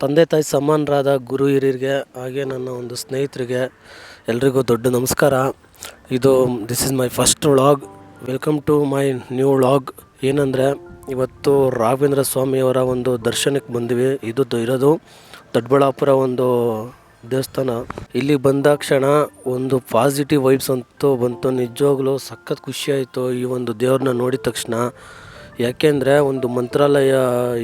ತಂದೆ ತಾಯಿ ಸಮಾನರಾದ ಗುರು ಹಿರಿಯರಿಗೆ, ಹಾಗೆ ನನ್ನ ಒಂದು ಸ್ನೇಹಿತರಿಗೆ ಎಲ್ರಿಗೂ ದೊಡ್ಡ ನಮಸ್ಕಾರ. ಇದು this is my first vlog welcome to my new vlog ಏನಂದರೆ, ಇವತ್ತು ರಾಘವೇಂದ್ರ ಸ್ವಾಮಿಯವರ ಒಂದು ದರ್ಶನಕ್ಕೆ ಬಂದ್ವಿ. ಇದು ಇರೋದು ದೊಡ್ಡಬಳ್ಳಾಪುರ ಒಂದು ದೇವಸ್ಥಾನ. ಇಲ್ಲಿ ಬಂದ ಕ್ಷಣ ಒಂದು ಪಾಸಿಟಿವ್ ವೈಬ್ಸ್ ಅಂತೂ ಬಂತು. ನಿಜವಾಗ್ಲೂ ಸಖತ್ ಖುಷಿ ಆಯಿತು ಈ ಒಂದು ದೇವ್ರನ್ನ ನೋಡಿದ ತಕ್ಷಣ. ಯಾಕೆಂದರೆ ಒಂದು ಮಂತ್ರಾಲಯ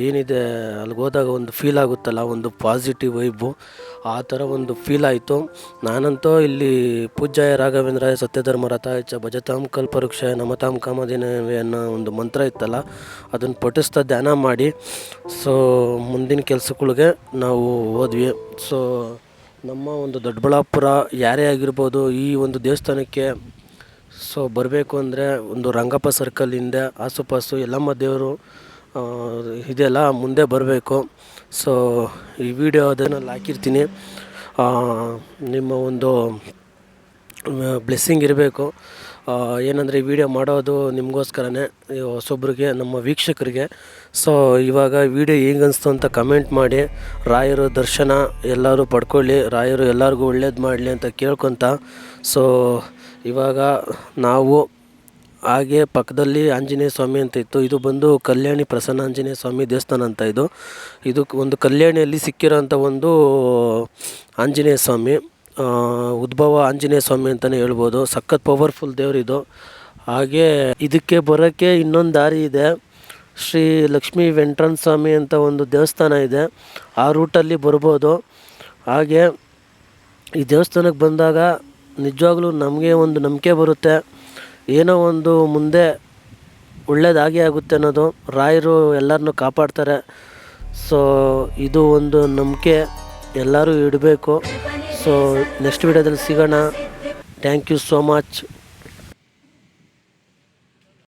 ಏನಿದೆ, ಅಲ್ಲಿಗೆ ಹೋದಾಗ ಒಂದು ಫೀಲ್ ಆಗುತ್ತಲ್ಲ, ಒಂದು ಪಾಸಿಟಿವ್ ವೈಬು ಆ ಥರ ಒಂದು ಫೀಲ್ ಆಯಿತು. ನಾನಂತೂ ಇಲ್ಲಿ ಪೂಜ್ಯಾಯ ರಾಘವೇಂದ್ರಾಯ ಸತ್ಯಧರ್ಮ ರಥಾಯಚ ಭಜತಾಂ ಕಲ್ಪವೃಕ್ಷ ನಮತಾಂ ಕಾಮಧೇನವೇ ಅನ್ನೋ ಒಂದು ಮಂತ್ರ ಇತ್ತಲ್ಲ, ಅದನ್ನು ಪಠಿಸ್ತಾ ಧ್ಯಾನ ಮಾಡಿ ಸೊ ಮುಂದಿನ ಕೆಲಸಗಳಿಗೆ ನಾವು ಹೋದ್ವಿ. ಸೊ ನಮ್ಮ ಒಂದು ದೊಡ್ಡಬಳ್ಳಾಪುರ ಯಾರೇ ಆಗಿರ್ಬೋದು, ಈ ಒಂದು ದೇವಸ್ಥಾನಕ್ಕೆ ಸೊ ಬರಬೇಕು ಅಂದರೆ ಒಂದು ರಂಗಪ್ಪ ಸರ್ಕಲಿಂದ ಆಸುಪಾಸು ಯಲ್ಲಮ್ಮ ದೇವರು ಇದೆಲ್ಲ ಮುಂದೆ ಬರಬೇಕು. ಸೊ ಈ ವಿಡಿಯೋ ಅದನ್ನು ಹಾಕಿರ್ತೀನಿ. ನಿಮ್ಮ ಒಂದು ಬ್ಲೆಸ್ಸಿಂಗ್ ಇರಬೇಕು. ಏನಂದರೆ ಈ ವಿಡಿಯೋ ಮಾಡೋದು ನಿಮಗೋಸ್ಕರನೇ ಹೊಸೊಬ್ರಿಗೆ, ನಮ್ಮ ವೀಕ್ಷಕರಿಗೆ. ಸೊ ಇವಾಗ ವಿಡಿಯೋ ಹೇಗೆ ಅಂತ ಕಮೆಂಟ್ ಮಾಡಿ, ರಾಯರು ದರ್ಶನ ಎಲ್ಲರೂ ಪಡ್ಕೊಳ್ಳಿ, ರಾಯರು ಎಲ್ಲರಿಗೂ ಒಳ್ಳೇದು ಮಾಡಲಿ ಅಂತ ಕೇಳ್ಕೊತ. ಸೊ ಇವಾಗ ನಾವು ಹಾಗೆ ಪಕ್ಕದಲ್ಲಿ ಆಂಜನೇಯ ಸ್ವಾಮಿ ಅಂತ ಇತ್ತು. ಇದು ಬಂದು ಕಲ್ಯಾಣಿ ಪ್ರಸನ್ನ ಆಂಜನೇಯ ಸ್ವಾಮಿ ದೇವಸ್ಥಾನ ಅಂತ ಇದು. ಇದು ಒಂದು ಕಲ್ಯಾಣಿಯಲ್ಲಿ ಸಿಕ್ಕಿರೋಂಥ ಒಂದು ಆಂಜನೇಯ ಸ್ವಾಮಿ. ಉದ್ಭವ ಆಂಜನೇಯ ಸ್ವಾಮಿ ಅಂತಲೇ ಹೇಳ್ಬೋದು. ಸಖತ್ ಪವರ್ಫುಲ್ ದೇವರಿದು ಹಾಗೆ ಇದಕ್ಕೆ ಬರೋಕ್ಕೆ ಇನ್ನೊಂದು ದಾರಿ ಇದೆ. ಶ್ರೀ ಲಕ್ಷ್ಮೀ ವೆಂಕಟರಮಣ ಸ್ವಾಮಿ ಅಂತ ಒಂದು ದೇವಸ್ಥಾನ ಇದೆ. ಆ ರೂಟಲ್ಲಿ ಬರ್ಬೋದು. ಹಾಗೆ ಈ ದೇವಸ್ಥಾನಕ್ಕೆ ಬಂದಾಗ ನಿಜವಾಗ್ಲೂ ನಮಗೆ ಒಂದು ನಂಬಿಕೆ ಬರುತ್ತೆ. ಏನೋ ಒಂದು ಮುಂದೆ ಒಳ್ಳೇದಾಗೇ ಆಗುತ್ತೆ ಅನ್ನೋದು. ರಾಯರು ಎಲ್ಲರನ್ನೂ ಕಾಪಾಡ್ತಾರೆ. ಸೊ ಇದು ಒಂದು ನಂಬಿಕೆ. ಎಲ್ಲರೂ ಇಡಬೇಕು. ಸೊ ನೆಕ್ಸ್ಟ್ ವಿಡಿಯೋದಲ್ಲಿ ಸಿಗೋಣ ಥ್ಯಾಂಕ್ ಯು ಸೋ ಮಚ್